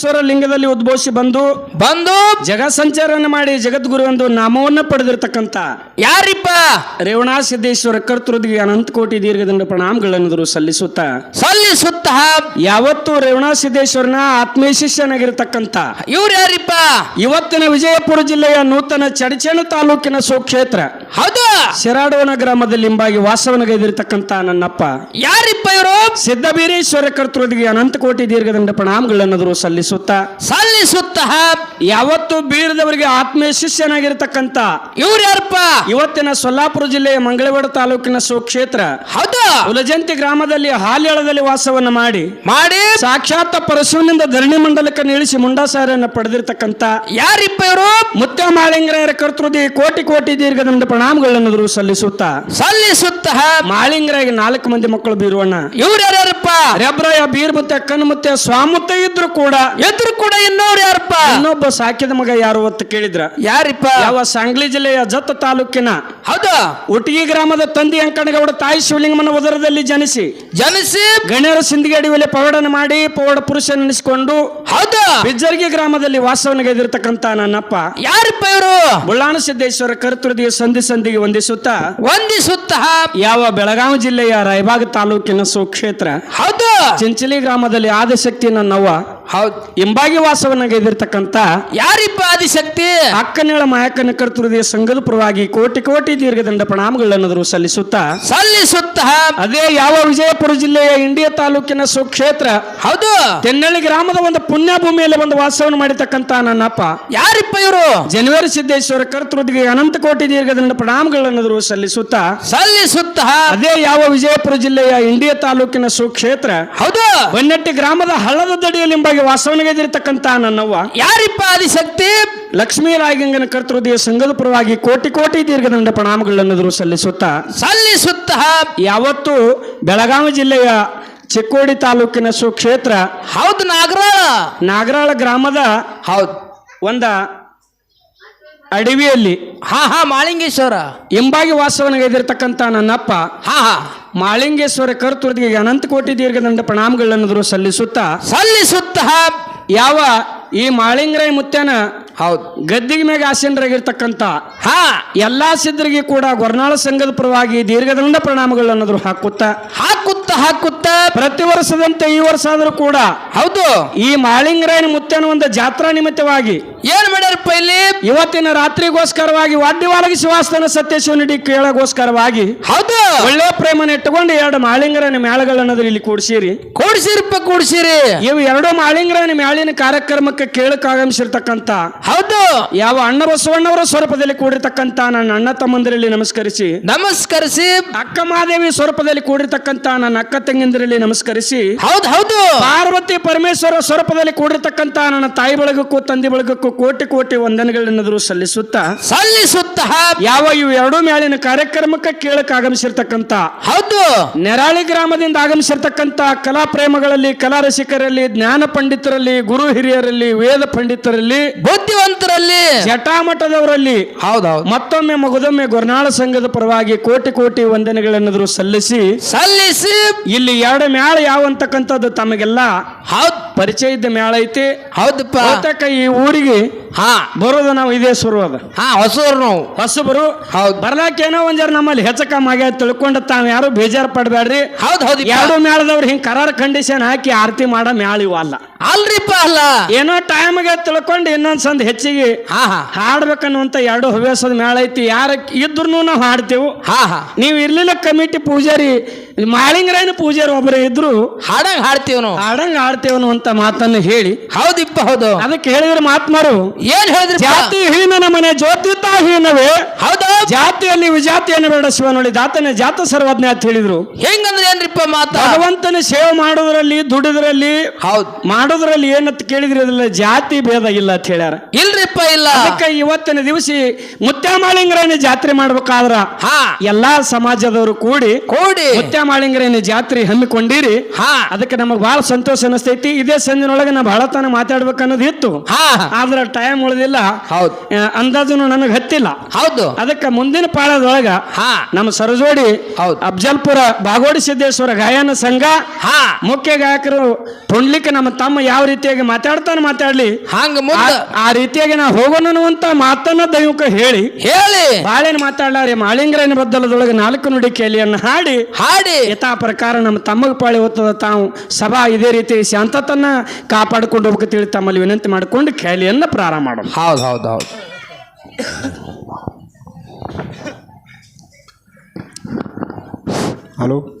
ಮಹೇಶ್ವರ ಲಿಂಗದಲ್ಲಿ ಉದ್ಭವಿಸಿ ಬಂದು ಬಂದು ಜಗ ಸಂಚಾರನ ಮಾಡಿ ಜಗದ್ಗುರು ಎಂದು ನಾಮವನ್ನ ಪಡೆದಿರತಕ್ಕಂತ ಯಾರಿಪ್ಪ? ರೇವಣಾ ಸಿದ್ದೇಶ್ವರ ಕರ್ತೃದಿಗೆ ಅನಂತ ಕೋಟಿ ದೀರ್ಘದಂಡ ಪ್ರಣಾಮಗಳನ್ನು ಸಲ್ಲಿಸುತ್ತ ಸಲ್ಲಿಸುತ್ತ? ಯಾವತ್ತು ರೇವಣಾ ಸಿದ್ದೇಶ್ವರನ ಆತ್ಮೀಯ ಶಿಷ್ಯನಾಗಿರ್ತಕ್ಕಂತ ಇವ್ರು ಯಾರಿಪ್ಪ? ಇವತ್ತಿನ ವಿಜಯಪುರ ಜಿಲ್ಲೆಯ ನೂತನ ಚಡಚಣ ತಾಲೂಕಿನ ಸುಕ್ಷೇತ್ರ ಹೌದು. ಶಿರಾಡೋಣ ಗ್ರಾಮದಲ್ಲಿ ಹಿಂಬಾಗಿ ವಾಸವನಗೈದಿರತಕ್ಕಂತ ನನ್ನಪ್ಪ. ಯಾರಿಪ್ಪ ಇವರು? ಸಿದ್ದಬೀರೇಶ್ವರ ಕರ್ತೃದಿಗೆ ಅನಂತ ಕೋಟಿ ದೀರ್ಘದಂಡ ಪ್ರಣಾಮಗಳನ್ನದರು ಸಲ್ಲಿಸುತ್ತಾ ಸಲ್ಲಿಸುತ್ತ ಯಾವತ್ತು ಬೀಳದವರಿಗೆ ಆತ್ಮೀಯ ಶಿಷ್ಯನಾಗಿರ್ತಕ್ಕಂತ ಇವ್ರು ಯಾರಪ್ಪ? ಇವತ್ತಿನ ಸೊಲ್ಲಾಪುರ ಜಿಲ್ಲೆಯ ಮಂಗಳವಾಡ ತಾಲೂಕಿನ ಸುಕ್ಷೇತ್ರ ಹೌದು. ಉಲಜಂತಿ ಗ್ರಾಮದಲ್ಲಿ ಹಾಲ್ಯಾಳದಲ್ಲಿ ವಾಸವನ್ನ ಮಾಡಿ ಮಾಡಿ. ಸಾಕ್ಷಾತ್ ಪರಶುವಿನಿಂದ ಧರಣಿ ಮಂಡಲಕ್ಕೆ ನಿಲ್ಲಿಸಿ ಮುಂಡಾಸಾರನ್ನ ಪಡೆದಿರ್ತಕ್ಕಂತ ಯಾರಿಪ್ಪ ಇವರು? ಮುತ್ಯ ಮಾಳಿಂಗರ ಕರ್ತೃದಿ ಕೋಟಿ ಕೋಟಿ ದೀರ್ಘದಂಡ ನಮ್ದು ಸಲ್ಲಿಸುತ್ತಾ ಸಲ್ಲಿಸುತ್ತ? ಮಾಳಿಂಗರಾಗಿ ನಾಲ್ಕು ಮಂದಿ ಮಕ್ಕಳು ಬೀರುವಣ್ಣ. ಇವ್ರು ಯಾರ್ಯಾರಪ್ಪ? ರೆಬ್ರಾಯ ಬೀರ್ ಕಣ್ಮುತ್ತೆ ಮತ್ತೆ ಸ್ವಾಮುತ್ತ ಇದ್ರು ಕೂಡ ಎದುರು ಕೂಡ ಇನ್ನೋರು ಯಾರಪ್ಪ? ಇನ್ನೊಬ್ಬ ಸಾಕಿದ ಮಗ ಯಾರು ಅಂತ ಕೇಳಿದ್ರ? ಯಾರಿಪ್ಪ? ಯಾವ ಸಾಂಗ್ಲಿ ಜಿಲ್ಲೆಯ ಜತ್ತ ತಾಲೂಕಿನ? ಹೌದ. ಉಟಗಿ ಗ್ರಾಮದ ತಂದೆ ಅಂಕಣಗೌಡ ತಾಯಿ ಶಿವಲಿಂಗಮ್ಮನ ಉದರದಲ್ಲಿ ಜನಿಸಿ. ಜನಿಸಿ. ಗಣ್ಯರ ಸಿಂಧಿಗೆ ಮೇಲೆ ಪವಾಡನ ಮಾಡಿ ಪವಾಡ ಪುರುಷ ನೆನೆಸಿಕೊಂಡು ಹೌದು. ಬಿಜ್ಜರ್ಗಿ ಗ್ರಾಮದಲ್ಲಿ ವಾಸವನಗೈದಿರ್ತಕ್ಕಂಥ ನನ್ನಪ್ಪ. ಯಾರಿಪ್ಪ ಇವರು? ಬುಳ್ಳಾಣ ಸಿದ್ದೇಶ್ವರ ಕರ್ತೃದಿಗೆ ಸಂಧಿ ಸಂಧಿಗೆ ವಂದಿಸುತ್ತಾ ವಂದಿಸುತ್ತ. ಯಾವ ಬೆಳಗಾವಿ ಜಿಲ್ಲೆಯ ರಾಯಬಾಗ ತಾಲೂಕಿನ ಸುಕ್ಷೇತ್ರ. ಹೌದು. ಚಿಂಚಲಿ ಗ್ರಾಮದಲ್ಲಿ ಆದಿಶಕ್ತಿ ನನ್ನವ್ವ ಹೌದು ಹಿಂಬಾಗಿ ವಾಸವನಗೈದಿರ್ತಕ್ಕಂಥ ಯಾರಿಪ್ಪ ಆದಿಶಕ್ತಿ? ಅಕ್ಕನೇಳ ಮಾಯಕನ ಕರ್ತೃದಯ ಸಂಘದ ಪರವಾಗಿ ಕೋಟಿ ಕೋಟಿ ದೀರ್ಘದಂಡ ಪ್ರಣಾಮಗಳನ್ನದರು ಸಲ್ಲಿಸುತ್ತಾ ಸಲ್ಲಿಸುತ್ತ? ಅದೇ ಯಾವ ವಿಜಯಪುರ ಜಿಲ್ಲೆಯ ಇಂಡಿಯಾ ತಾಲೂಕಿನ ಸುಕ್ಷೇತ್ರ ಹೌದು. ತೆನ್ನಳ್ಳಿ ಗ್ರಾಮದ ಒಂದು ಪುಣ್ಯ ಭೂಮಿಯಲ್ಲಿ ಒಂದು ವಾಸವನ್ನು ಮಾಡಿರ್ತಕ್ಕಂಥ ನನ್ನಪ್ಪ. ಯಾರಿಪ್ಪ ಇವರು? ಜನವರಿ ಸಿದ್ದೇಶ್ವರ ಕರ್ತೃದಿಗೆ ಅನಂತ ಕೋಟಿ ದೀರ್ಘದಂಡ ಪ್ರಣಾಮಗಳನ್ನದರು ಸಲ್ಲಿಸುತ್ತಾ ಸಲ್ಲಿಸುತ್ತ? ಅದೇ ಯಾವ ವಿಜಯಪುರ ಜಿಲ್ಲೆಯ ಇಂಡಿಯಾ ತಾಲೂಕಿನ ಸುಕ್ಷೇತ್ರ ಹೌದು. ಬನ್ನಟ್ಟಿ ಗ್ರಾಮದ ಹಳ್ಳದ ದಡಿಯಲ್ಲಿ ಎಂಬಾಗಿ ವಾಸವನಿಗೆದಿರ್ತಕ್ಕಂಥ ನನ್ನವ್ವ ಯಾರಿಪ್ಪ ಆದಿಶಕ್ತಿ? ಲಕ್ಷ್ಮೀ ರಾಯಗಂಗನ ಕರ್ತೃದಯ ಸಂಘದ ಪರವಾಗಿ ಕೋಟಿ ಕೋಟಿ ದೀರ್ಘದಂಡ ಪ್ರಣಾಮಗಳನ್ನದರು ಸಲ್ಲಿಸುತ್ತಾ ಸಲ್ಲಿಸುತ್ತ. ಯಾವತ್ತು ಬೆಳಗಾವಿ ಜಿಲ್ಲೆಯ ಚಿಕ್ಕೋಡಿ ತಾಲೂಕಿನ ಸುಕ್ಷೇತ್ರ ಹೌದು ನಾಗರಾಳ. ನಾಗರಾಳ ಗ್ರಾಮದ ಹೌದು. ಒಂದ ಅಡವಿಯಲ್ಲಿ ಹಾ ಹಾ ಮಾಳಿಂಗೇಶ್ವರ. ಎಂಬಾಗಿ ವಾಸವನಿಗೆದಿರ್ತಕ್ಕಂಥ ನನ್ನಪ್ಪ ಹಾ ಹಾ. ಮಾಳಿಂಗೇಶ್ವರ ಕರ್ತೃದಿಗೆ ಅನಂತ ಕೋಟಿ ದೀರ್ಘದಂಡ ಪ್ರಣಾಮಗಳನ್ನದರು ಸಲ್ಲಿಸುತ್ತಾ ಸಲ್ಲಿಸುತ್ತ. ಯಾವ ಈ ಮಾಳಿಂಗರಾಯ ಮುತ್ಯನ ಹೌದು. ಗದ್ದಿಗೆ ಮ್ಯಾಗ ಆಸೀನರಾಗಿರ್ತಕ್ಕಂಥ ಹಾ. ಎಲ್ಲಾ ಸಿದ್ಧರಿಗೆ ಕೂಡ ಗೊರ್ನಾಳ ಸಂಘದ ಪರವಾಗಿ ದೀರ್ಘದಂಡ ಪ್ರಣಾಮಗಳನ್ನದ್ರು ಹಾಕುತ್ತಾ ಹಾಕುತ್ತ. ಹಾಕುತ್ತ? ಪ್ರತಿ ವರ್ಷದಂತೆ ಈ ವರ್ಷ ಆದರೂ ಕೂಡ ಹೌದು. ಈ ಮಾಳಿಂಗರಾಯನ ಮುತ್ತನ ಒಂದು ಜಾತ್ರಾ ನಿಮಿತ್ತವಾಗಿ ಏನ್ ಮಾಡ್ಯಾರಪ್ಪ ಇಲ್ಲಿ? ಇವತ್ತಿನ ರಾತ್ರಿಗೋಸ್ಕರವಾಗಿ ವಾದ್ಯವಾಲಗಿ ಶಿವಾಸ್ತನ ಸತ್ಯಶಿವನಿಡಿ ಕೇಳಗೋಸ್ಕರವಾಗಿ ಹೌದು. ಒಳ್ಳೆ ಪ್ರೇಮನ ಇಟ್ಟುಕೊಂಡು ಎರಡು ಮಾಳಿಂಗರನ ಮೇಳಗಳನ್ನದ್ರ ಇಲ್ಲಿ ಕೂಡಿಸಿರಿ. ಕೂಡಿಸಿರಪ್ಪ ಕೂಡ್ಸಿರಿ. ಇವು ಎರಡು ಮಾಳಿಂಗರನ ಮೇಳಿನ ಕಾರ್ಯಕ್ರಮಕ್ಕೆ ಕೇಳಕ್ ಆಗಮಿಸಿರ್ತಕ್ಕಂತ ಹೌದು. ಯಾವ ಅಣ್ಣ ಬಸವಣ್ಣವರ ಸ್ವರೂಪದಲ್ಲಿ ಕೂಡಿರ್ತಕ್ಕಂತ ನನ್ನ ಅಣ್ಣ ತಮ್ಮಂದಿರಲ್ಲಿ ನಮಸ್ಕರಿಸಿ ನಮಸ್ಕರಿಸಿ. ಅಕ್ಕ ಮಹಾದೇವಿ ಸ್ವರೂಪದಲ್ಲಿ ಕೂಡಿರ್ತಕ್ಕಂತ ನನ್ನ ಅಕ್ಕ ತಂಗಿಂದರಲ್ಲಿ ನಮಸ್ಕರಿಸಿ ಹೌದು ಹೌದು. ಪಾರ್ವತಿ ಪರಮೇಶ್ವರ ಸ್ವರೂಪದಲ್ಲಿ ಕೂಡಿರ್ತಕ್ಕಂತ ನನ್ನ ತಾಯಿ ಬಳಗಕ್ಕೂ ತಂದೆ ಬಳಗಕ್ಕೂ ಕೋಟಿ ಕೋಟಿ ವಂದನೆಗಳನ್ನಾದರೂ ಸಲ್ಲಿಸುತ್ತಾ ಸಲ್ಲಿಸುತ್ತ ಯಾವ ಇವು ಎರಡು ಮೇಳಿನ ಕಾರ್ಯಕ್ರಮಕ್ಕೆ ಕೇಳಕ್ ಆಗಮಿಸಿರ್ತಕ್ಕಂತ ಹೌದು. ನೆರಾಳಿ ಗ್ರಾಮದಿಂದ ಆಗಮಿಸಿರ್ತಕ್ಕಂತ ಕಲಾ ಪ್ರೇಮಗಳಲ್ಲಿ ಕಲಾ ರಸಿಕರಲ್ಲಿ ಜ್ಞಾನ ಪಂಡಿತರಲ್ಲಿ ಗುರು ಹಿರಿಯರಲ್ಲಿ ವೇದ ಪಂಡಿತರಲ್ಲಿ ಬುದ್ಧಿವಂತರಲ್ಲಿ. ಜಟಾಮಠದವರಲ್ಲಿ ಹೌದೌದು. ಮತ್ತೊಮ್ಮೆ ಮಗದೊಮ್ಮೆ ಗೊರ್ನಾಳ ಸಂಘದ ಪರವಾಗಿ ಕೋಟಿ ಕೋಟಿ ವಂದನೆಗಳನ್ನಾದರೂ ಸಲ್ಲಿಸಿ ಸಲ್ಲಿಸಿ. ಇಲ್ಲಿ ಎರಡು ಮ್ಯಾಳ ಯಾವ ಅಂತಕ್ಕಂಥದ್ದು ತಮಗೆಲ್ಲ ಹೌದ್. ಪರಿಚಯ ಇದ್ದ ಮೇಳ ಐತಿ ಹೌದಪ್ಪ. ಅದಕ್ಕ ಈ ಊರಿಗೆ ಹಾ. ಬರೋದು ನಾವು ಇದೇ ಶುರು ಅದ ಹಾ ಹೊಸೂರು ನಾವು. ಹೊಸಬರು. ಹೌದು. ಬರ್ಲಾಕ ಏನೋ ಒಂದ್ ಜರ ನಮ್ಮಲ್ಲಿ ಹೆಚ್ಚು ಕಮ್ಮಿ ತಿಳ್ಕೊಂಡ ತಿಳ್ಕೊಂಡು ತಾವ್ ಯಾರು ಬೇಜಾರು ಪಡ್ಬೇಡ್ರಿ. ಹೌದು ಹೌದು ಎರಡು ಮೇಳದವ್ರು ಹಿಂಗ್ ಕರಾರ್ ಕಂಡೀಷನ್ ಹಾಕಿ ಆರತಿ ಮಾಡೋ ಮೇಳ ಇವು ಅಲ್ಲ. ಅಲ್ರಿಪ್ಪ ಅಲ್ಲ. ಏನೋ ಟೈಮ್ಗೆ ತಿಳ್ಕೊಂಡು ಇನ್ನೊಂದ್ ಸಂದ್ ಹೆಚ್ಚಿಗೆ ಹಾ ಹಾ. ಹಾಡ್ಬೇಕನ್ನುವಂತ ಎರಡು ಹವ್ಯಾಸದ ಮೇಳ ಐತಿ. ಯಾರ ಇದ್ರು ನಾವು ಹಾಡ್ತೇವು. ಹಾ ಹಾ. ನೀವು ಇರ್ಲಿಲ್ಲ ಕಮಿಟಿ ಪೂಜಾರಿ ಮಾಳಿಂಗರಾಯನ ಪೂಜಾರಿ ಒಬ್ಬರು ಇದ್ರು. ಹಾಡಂಗ್ ಹಾಡ್ತೀವಿ ನಾವು. ಹಾಡಂಗ್ ಆಡ್ತೇವೆ ಅನ್ನುವಂತ ಮಾತನ್ನು ಹೇಳಿ. ಹೌದಿಪ್ಪ ಹೌದು. ಅದಕ್ಕೆ ಹೇಳಿದ್ರೆ ಮಾತ್ಮಾರು ಏನ್ ಹೇಳಿದ್ರಿ ಜಾತಿ ಹೀನ ಮನೆ ಜ್ಯೋತಿ ಹೀನವೇ ಹೌದು. ಜಾತಿಯಲ್ಲಿ ವಿಜಾತಿಯನ್ನು ಬೇಡ ಶಿವ ನೋಡಿ ದಾತನ ಜಾತ ಸರ್ವಜ್ಞ ಅಂತ ಹೇಳಿದ್ರು. ಹೆಂಗಂದ್ರೆ ಏನ್ರಿಪ್ಪ ಮಾತ. ಭಗವಂತನ ಸೇವೆ ಮಾಡೋದ್ರಲ್ಲಿ ದುಡಿದ್ರಲ್ಲಿ ಹೌದು. ಮಾಡೋದ್ರಲ್ಲಿ ಏನಂತ ಕೇಳಿದ್ರಿ? ಅದ್ರಲ್ಲಿ ಜಾತಿ ಭೇದ ಇಲ್ಲ ಅಂತ ಹೇಳ್ಯಾರ. ಇಲ್ರಿಪ್ಪ ಇಲ್ಲ. ಅದಕ್ಕೆ ಇವತ್ತಿನ ದಿವಸ ಮುತ್ಯಾಮಾಳಿಂಗರೇನ ಜಾತ್ರೆ ಮಾಡ್ಬೇಕಾದ್ರ ಹಾ. ಎಲ್ಲಾ ಸಮಾಜದವರು ಕೂಡಿ ಕೂಡಿ. ಮುತ್ಯಾಮಾಳಿಂಗರೇನ ಜಾತ್ರೆ ಹಮ್ಮಿಕೊಂಡಿರಿ. ಹಾ. ಅದಕ್ಕೆ ನಮಗ್ ಬಹಳ ಸಂತೋಷ ಅನಿಸ್ತೈತಿ. ಇದೇ ಸಂಜೆನೊಳಗೆ ನಾ ಬಹಳ ತನ ಮಾತಾಡ್ಬೇಕು ಅನ್ನೋದು ಇತ್ತು. ಹಾ. ಆದ್ರೆ ಟೈಮ್ ಉಳಿದಿಲ್ಲ. ಹೌದು. ಅಂದಾಜು ನನಗೆ ಹತ್ತಿಲ್ಲ. ಹೌದು. ಅದಕ್ಕೆ ಮುಂದಿನ ಪಾಳದೊಳಗ ಹಾ. ನಮ್ಮ ಸರಜೋಡಿ ಹೌದು. ಅಫಜಲ್ಪುರ ಬಾಗೋಡಿ ಸಿದ್ದೇಶ್ವರ ಗಾಯನ ಸಂಘ ಹಾ. ಮುಖ್ಯ ಗಾಯಕರು ಪುಂಡ್ಲಿಕ್ಕೆ ನಮ್ಮ ತಮ್ಮ ಯಾವ ರೀತಿಯಾಗಿ ಮಾತಾಡ್ತಾನೆ ಮಾತಾಡ್ಲಿ. ಹಂಗ ಮುಂದ ಆ- ಆ ರೀತಿಯಾಗಿ ನಾ ಹೋಗೋಣ ಅನ್ನುವಂತ ಮಾತನ್ನ ದೈವಕ ಹೇಳಿ. ಹೇಳಿ. ಬಾಳೇನು ಮಾತಾಡ್ಲಾರಿ ಮಾಳಿಂಗರನ ಬದ್ದಲದೊಳಗೆ ನಾಲ್ಕು ನುಡಿ ಕೇಲಿಯನ್ನು ಹಾಡಿ. ಹಾಡಿ. ಯಥಾ ಪ್ರಕಾರ ನಮ್ಮ ತಮ್ಮಗೆ ಪಾಳಿ ಹೊತ್ತದ ತಾವು ಸಭಾ ಇದೇ ರೀತಿ ಶಾಂತತನ್ನ ಕಾಪಾಡಿಕೊಂಡು ಹೋಗ್ಬೇಕು ತಿಳಿ ತಮ್ಮಲ್ಲಿ ವಿನಂತಿ ಮಾಡಿಕೊಂಡು ಕೇಳಿಯನ್ನ ಪ್ರಾರಂಭ ಮಾಡೋಣ. ಹೌದು ಹೌದು ಹೌದು. ಹಲೋ.